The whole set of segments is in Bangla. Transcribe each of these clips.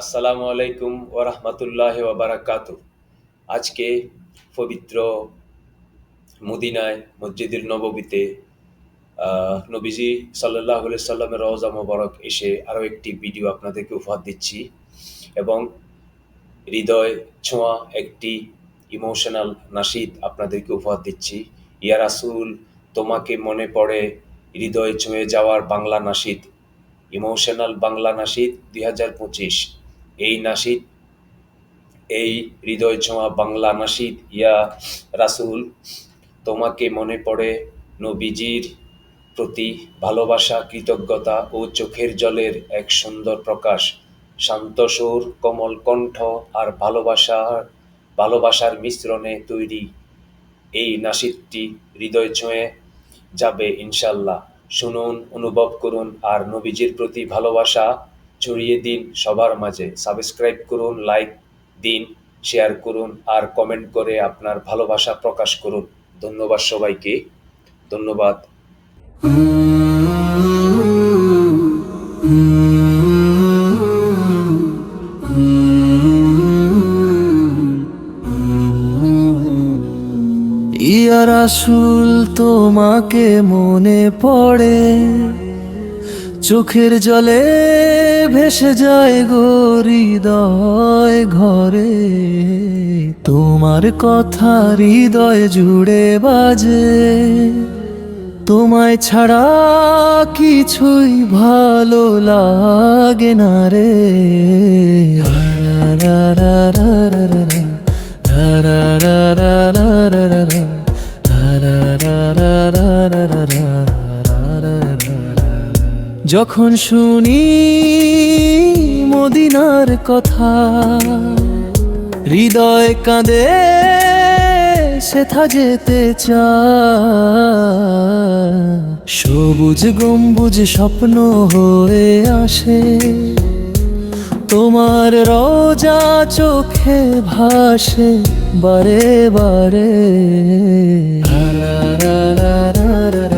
আসসালামু আলাইকুম ওরহমতুল্লাহ ওবরাকাত আজকে পবিত্র মদিনায় মসজিদুল নববীতে নবীজি সাল্লাহ সাল্লামের রওজা মোবারক এসে আরও একটি ভিডিও আপনাদেরকে উপহার দিচ্ছি এবং হৃদয় ছোঁয়া একটি ইমোশনাল নাশিদ আপনাদেরকে উপহার দিচ্ছি। ইয়া রাসুল, তোমাকে মনে পড়ে হৃদয় ছুঁয়ে যাওয়ার বাংলা নাসিদ, ইমোশনাল বাংলা নাশিদ দুই হাজার পঁচিশ। এই নাশিদ এই হৃদয় ছোঁয়া বাংলা নাশিদ ইয়া রাসুল, তোমাকে মনে পড়ে নবীজির প্রতি ভালোবাসা, কৃতজ্ঞতা ও চোখের জলের এক সুন্দর প্রকাশ। শান্ত সুর, কোমল কণ্ঠ আর ভালোবাসার ভালোবাসার মিশ্রণে তৈরি এই নাসিদটি হৃদয় ছুঁয়ে যাবে ইনশাল্লাহ শুনুন, অনুভব করুন আর নবীজির প্রতি ভালোবাসা ছড়িয়ে দিন সবার মাঝে। সাবস্ক্রাইব করুন লাইক দিন শেয়ার করুন আর কমেন্ট করে আপনার ভালোবাসা প্রকাশ করুন। ধন্যবাদ সবাইকে। ধন্যবাদ। ইয়া রাসূল তোমাকে মনে পড়ে। চোখের জলে ভেসে যায় গো হৃদয় ঘরে। তোমার কথা হৃদয় জুড়ে বাজে। তোমায় ছাড়া কিছুই ভালো লাগে না রা। যখন শুনি মদিনার কথা, হৃদয় কাঁদে সেথা যেতে চায় সবুজ গম্বুজ স্বপ্ন হয়ে আসে, তোমার রোজা চোখে ভাসে বারে বারে রা রা রা। রা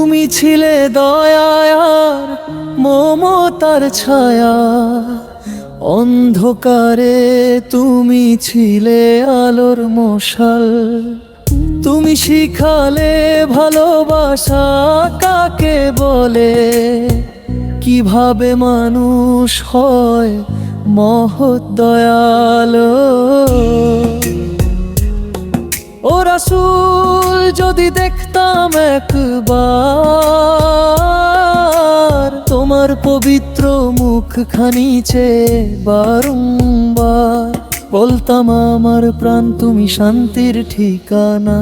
তুমি ছিলে দয়ার মমতার ছায়া। অন্ধকারে তুমি ছিলে আলোর মশাল। তুমি শিখালে ভালোবাসা কাকে বলে? কীভাবে মানুষ হয় মহৎ দয়ালো? ও রাসূল, যদি দেখতাম একবার তোমার পবিত্র মুখখানি চেয়ে বারংবার বলতাম, আমার প্রাণ তুমি শান্তির ঠিকানা।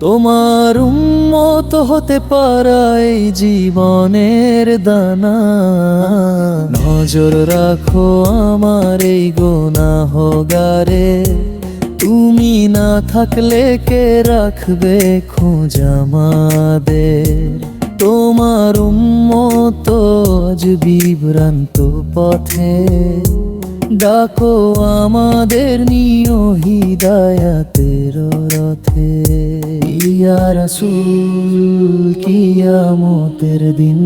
তোমার উন্মত হতে পারাই জীবনের দানা। নজর রাখো আমার এই গোনাহগারে। তুমি না থাকলে কে রাখবে খোঁজ আমাদের? তোমার উন্মত আজ বিভ্রান্ত পথে। ডাকো আমাদের নিয় হিদায়াতের রথে। ইয়া কিয়ামতের দিন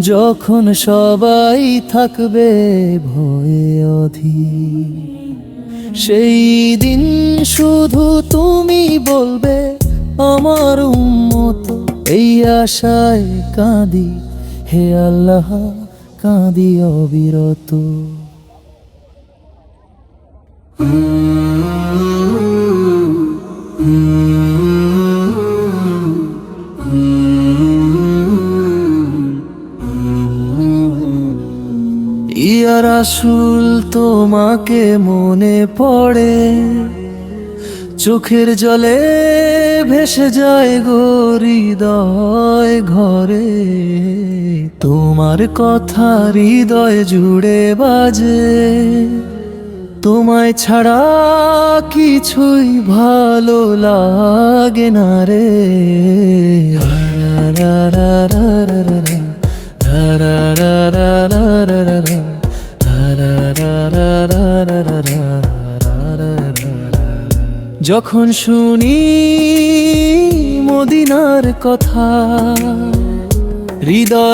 যখন সবাই থাকবে ভয়ে অধীর। সেই দিন শুধু তুমি বলবে আমার উম্মত এই আশায় কাঁদি হে আল্লাহ কাঁদি অবিরত। ইয়া রাসূল তোমাকে মনে পড়ে। চোখের জলে ভেসে যায় গো হৃদয় ঘরে। তোমার কথা হৃদয় জুড়ে বাজে। তোমায় ছাড়া কিছুই ভালো লাগে না রা। যখন শুনি মদিনার কথা হৃদয়